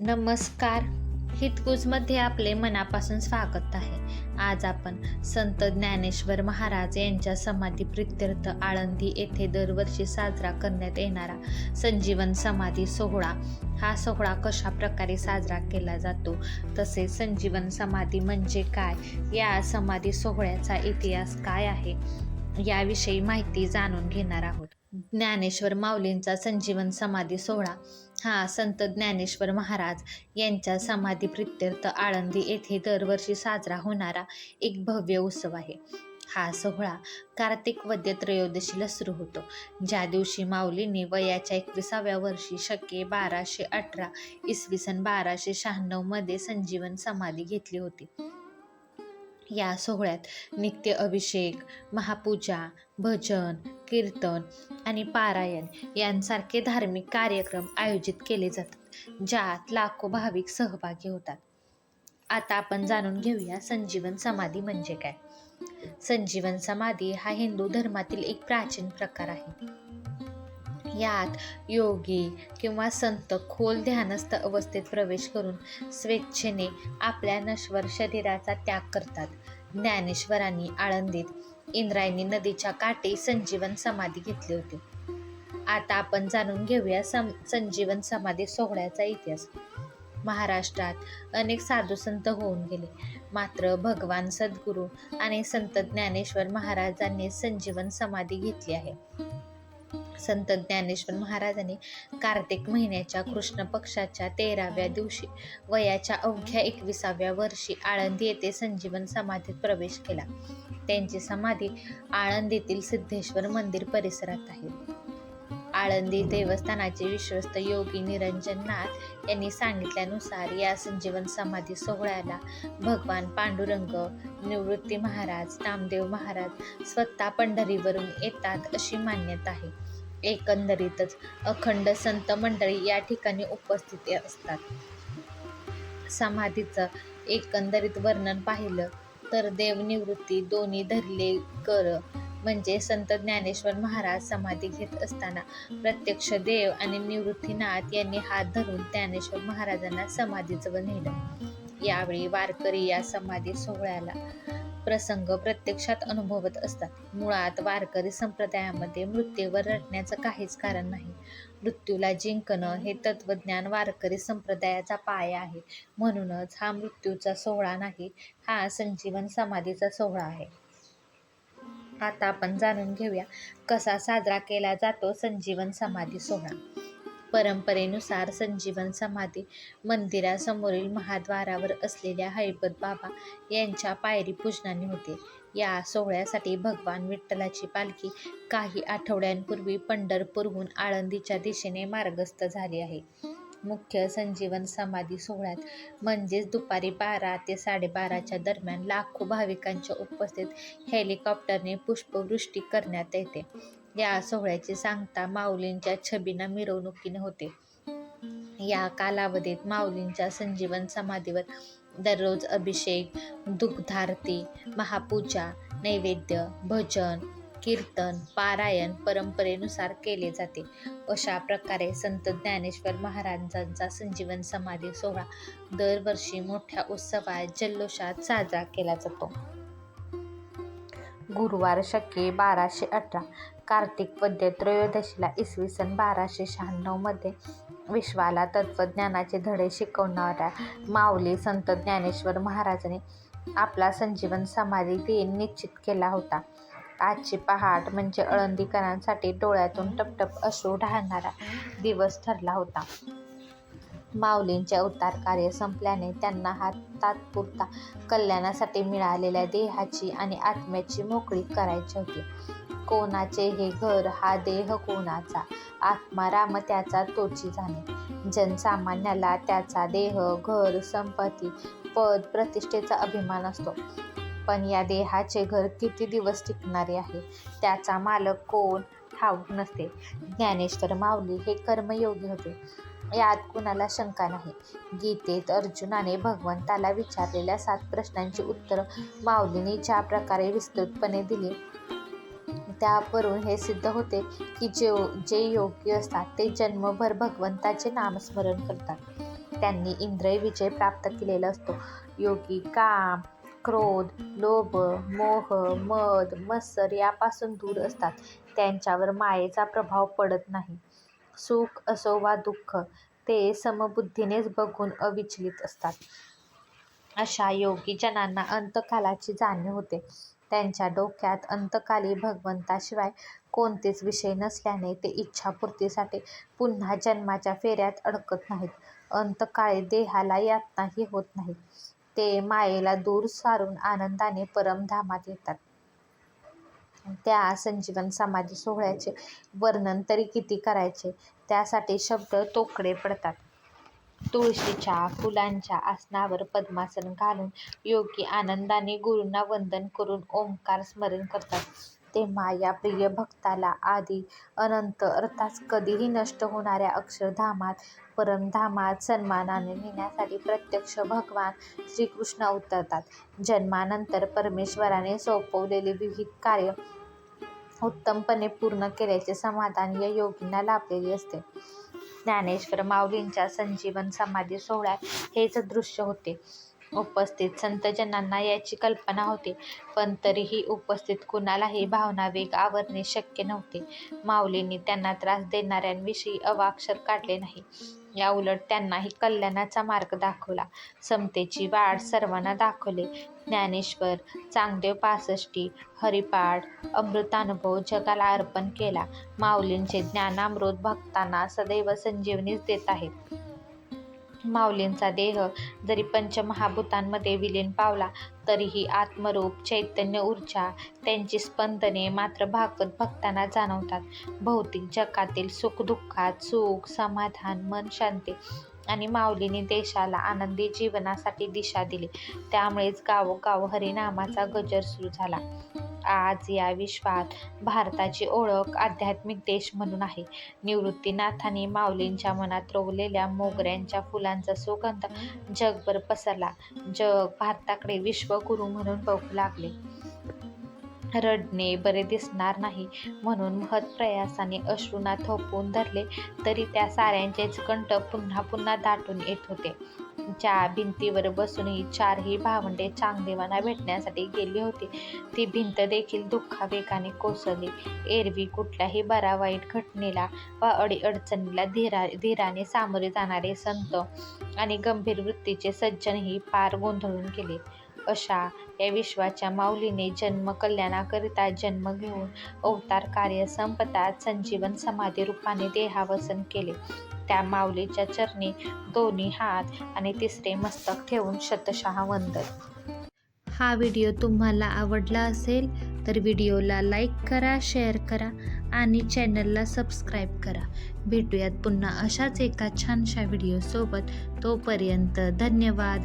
नमस्कार. हितगुजमध्ये आपले मनापासून स्वागत आहे. आज आपण संत ज्ञानेश्वर महाराज यांच्या समाधी प्रित्यर्थ आळंदी येथे दरवर्षी साजरा करण्यात येणारा संजीवन समाधी सोहळा. हा सोहळा कशा प्रकारे साजरा केला जातो? तसेच संजीवन समाधी म्हणजे काय? या समाधी सोहळ्याचा इतिहास काय आहे? याविषयी माहिती जाणून घेणार आहोत. ज्ञानेश्वर माऊलींचा संजीवन समाधी सोहळा. हा संत ज्ञानेश्वर महाराज यांच्या समाधी प्रित्यर्थ आळंदी येथे दरवर्षी साजरा होणारा एक भव्य उत्सव आहे. हा सोहळा कार्तिक वद्य त्रयोदशीला सुरू होतो. ज्या दिवशी माऊलींनी वयाच्या एकविसाव्या वर्षी शके बाराशे अठरा इसवी सन बाराशे शहाण्णवमध्ये संजीवन समाधी घेतली होती. या सोहळ्यात नित्य अभिषेक महापूजा भजन कीर्तन आणि पारायण यांसारखे धार्मिक कार्यक्रम आयोजित केले जातात ज्यात लाखो भाविक सहभागी होतात. आता आपण जाणून घेऊया संजीवन समाधी म्हणजे काय? संजीवन समाधी हा हिंदू धर्मातील एक प्राचीन प्रकार आहे. यात योगी किंवा संत खोल ध्यानस्थ अवस्थेत प्रवेश करून स्वेच्छेने आपल्या नश्वर शरीराचा त्याग करतात. ज्ञानेश्वरांनी आळंदीत इंद्रायणी नदीच्या काठी संजीवन समाधी घेतली होती. आता आपण जाणून घेऊया सं संजीवन समाधी सोहळ्याचा इतिहास. महाराष्ट्रात अनेक साधू संत होऊन गेले. मात्र भगवान सद्गुरू आणि संत ज्ञानेश्वर महाराजांनी संजीवन समाधी घेतली आहे. संत ज्ञानेश्वर महाराजांनी कार्तिक महिन्याच्या कृष्ण पक्षाच्या तेराव्या दिवशी वयाच्या अवघ्या एकविसाव्या वर्षी आळंदी येथे संजीवन समाधीत प्रवेश केला. त्यांची समाधी आळंदीतील सिद्धेश्वर मंदिर परिसरात आहे. आळंदी देवस्थानाचे विश्वस्त योगी निरंजन नाथ यांनी सांगितल्यानुसार या संजीवन समाधी सोहळ्याला भगवान पांडुरंग निवृत्ती महाराज नामदेव महाराज स्वतः पंढरीवरून येतात अशी मान्यता आहे. एकंदरीतच अखंड संत मंडळी या ठिकाणी उपस्थित असतात. समाधीचं एकंदरीत वर्णन पाहिलं तर देवनिवृत्ती दोन्ही धरले कर म्हणजे संत ज्ञानेश्वर महाराज समाधी घेत असताना प्रत्यक्ष देव आणि निवृत्तीनाथ यांनी हात धरून ज्ञानेश्वर महाराजांना समाधीजवळ नेलं. यावेळी वारकरी या समाधी सोहळ्याला प्रसंग प्रत्यक्षात अनुभवत असतात. मुळात वारकरी संप्रदायामध्ये मृत्यूवर रटण्याचं काहीच कारण नाही. मृत्यूला जिंकणं हे तत्वज्ञान वारकरी संप्रदायाचा पाया आहे. म्हणूनच हा मृत्यूचा सोहळा नाही हा संजीवन समाधीचा सोहळा आहे. आता आपण जाणून घेऊया कसा साजरा केला जातो संजीवन समाधी सोहळा. परंपरेनुसार संजीवन समाधी मंदिरासमोरील महाद्वारावर असलेल्या हैबत बाबा यांच्या पायरी पूजनाने होते. या सोहळ्यासाठी भगवान विठ्ठलाची पालखी काही आठवड्यांपूर्वी पंढरपूरहून आळंदीच्या दिशेने मार्गस्थ झाली आहे. मुख्य संजीवन समाधी सोहळ्यात. म्हणजेच दुपारी बारा ते साडेबाराच्या दरम्यान लाखो भाविकांच्या उपस्थित हेलिकॉप्टरने पुष्पवृष्टी करण्यात येते. या सोहळ्याची सांगता माऊलींच्या छबीना मिरवणुकीने होते. या कालावधीत माऊलींच्या संजीवन समाधीवर दररोज अभिषेक दुग्धारती महापूजा नैवेद्य भजन कीर्तन पारायण परंपरेनुसार केले जाते. अशा प्रकारे संत ज्ञानेश्वर महाराजांचा संजीवन समाधी सोहळा दरवर्षी मोठ्या उत्सवात जल्लोषात साजरा केला जातो. गुरुवार शके बाराशे अठरा कार्तिक वद्य त्रयोदशीला इसवी सन बाराशे शहाण्णवमध्ये विश्वाला तत्त्वज्ञानाचे धडे शिकवणाऱ्या माऊली संत ज्ञानेश्वर महाराजांनी आपला संजीवन समाधी दिन निश्चित केला होता. आजची पहाट म्हणजे आळंदीकरांसाठी डोळ्यातून टपटप अश्रू ढाळणारा दिवस ठरला होता. माऊलींचे अवतार कार्य संपल्याने त्यांना हा तात्पुरता कल्याणासाठी मिळालेल्या देहाची आणि आत्म्याची मोकळी करायची होती. कोणाचे हे घर हा देह कोणाचा? आत्मा राम त्याचा तोची जाणे. जनसामान्याला त्याचा देह घर संपत्ती पद प्रतिष्ठेचा अभिमान असतो. पण या देहाचे घर किती दिवस टिकणारे आहे? त्याचा मालक कोण? ठाऊक नसते. ज्ञानेश्वर माऊली हे कर्मयोगी होते. यात कुणाला शंका नाही. गीतेत अर्जुनाने भगवंताला विचारलेल्या सात प्रश्नांची उत्तरं माऊलीने ज्या प्रकारे विस्तृतपणे दिली त्यावरून हे सिद्ध होते की जे जे योग्य असतात ते जन्मभर भगवंताचे नामस्मरण करतात. त्यांनी इंद्रिय विजय प्राप्त केलेला असतो. योगी काम क्रोध लोभ मोह मद मत्सर यापासून दूर असतात. त्यांच्यावर मायेचा प्रभाव पडत नाही. सुख असो वा दुःख ते समबुद्धीनेच बघून अविचलित असतात. अशा योगी जनांना अंतकालाची जाणीव होते. त्यांच्या डोक्यात अंतकाली भगवंताशिवाय कोणतेच विषय नसल्याने ते इच्छापूर्तीसाठी पुन्हा जन्माच्या फेऱ्यात अडकत नाहीत. अंतकाळी देहाला यातनाही होत नाही. ते मायेला दूर सारून आनंदाने परमधामात येतात. त्या संजीवन समाधी सोहळ्याचे वर्णन तरी किती करायचे? त्यासाठी शब्द तोकडे पडतात. तुळशीच्या फुलांच्या आसनावर पद्मासन घालून योगी आनंदाने गुरूंना वंदन करून ओंकार स्मरण करतात. तेव्हा या प्रिय भक्ताला आदी अनंत अर्थात कधीही नष्ट होणाऱ्या अक्षरधामात परमधामात सन्मानाने नेण्यासाठी प्रत्यक्ष भगवान श्रीकृष्ण उतरतात. जन्मानंतर परमेश्वराने सोपवलेले विविध कार्य उत्तमपणे पूर्ण केल्याचे समाधान या योगींना लाभलेले असते. ज्ञानेश्वर माऊलींच्या संजीवन समाधी सोहळ्यात हेच दृश्य होते. उपस्थित संतजनांना याची कल्पना होती. पण तरीही उपस्थित कुणालाही भावनावेग आवरणे शक्य नव्हते. माऊलींनी त्यांना त्रास देणाऱ्यांविषयी अवाक्षर काढले नाही. याउलट त्यांनाही कल्याणाचा मार्ग दाखवला. समतेची वाढ सर्वांना दाखवले. ज्ञानेश्वर चांगदेव पासष्टी हरिपाठ अमृतानुभव जगाला अर्पण केला. माऊलींचे ज्ञानामृत भक्तांना सदैव संजीवनीच देत आहेत. माऊलींचा देह जरी पंचमहाभूतांमध्ये विलीन पावला तरीही आत्मरूप चैतन्य ऊर्जा त्यांची स्पंदने मात्र भागवत भक्तांना जाणवतात. भौतिक जगातील सुखदुःखात सुख समाधान मन शांती आणि माऊलीने देशाला आनंदी जीवनासाठी दिशा दिली. त्यामुळेच गावोगाव हरिनामाचा गजर सुरू झाला. आज या विश्वात भारताची ओळख आध्यात्मिक देश म्हणून आहे. निवृत्तीनाथांनी माऊलींच्या मनात रोवलेल्या मोगऱ्यांच्या फुलांचा सुगंध जगभर पसरला. जग भारताकडे विश्वगुरू म्हणून बघू लागले. रडणे बरे दिसणार नाही म्हणून महत्प्रयासाने अश्रूंना थोपवून धरले तरी त्या साऱ्यांचेच कंठ पुन्हा पुन्हा दाटून येत होते. ज्या भिंतीवर बसूनही चारही भावंडे चांगदेवांना भेटण्यासाठी गेली होती ती भिंत देखील दुःखावेगाने कोसळली. एरवी कुठल्याही बरा वाईट घटनेला वा अडीअडचणीला धीरा धीराने सामोरे जाणारे संत आणि गंभीर वृत्तीचे सज्जनही पार गोंधळून गेले. अशा या विश्वाच्या माऊलीने जन्म कल्याणाकरिता जन्म घेऊन अवतार कार्य संपतात संजीवन समाधी रूपाने देहावसन केले. त्या माऊलीच्या चरणी दोन्ही हात आणि तिसरे मस्तक ठेवून शतशः वंदन. हा व्हिडिओ तुम्हाला आवडला असेल तर व्हिडिओला लाईक करा शेअर करा आणि चॅनलला सबस्क्राईब करा. भेटूयात पुन्हा अशाच एका छानशा व्हिडिओसोबत. तोपर्यंत धन्यवाद.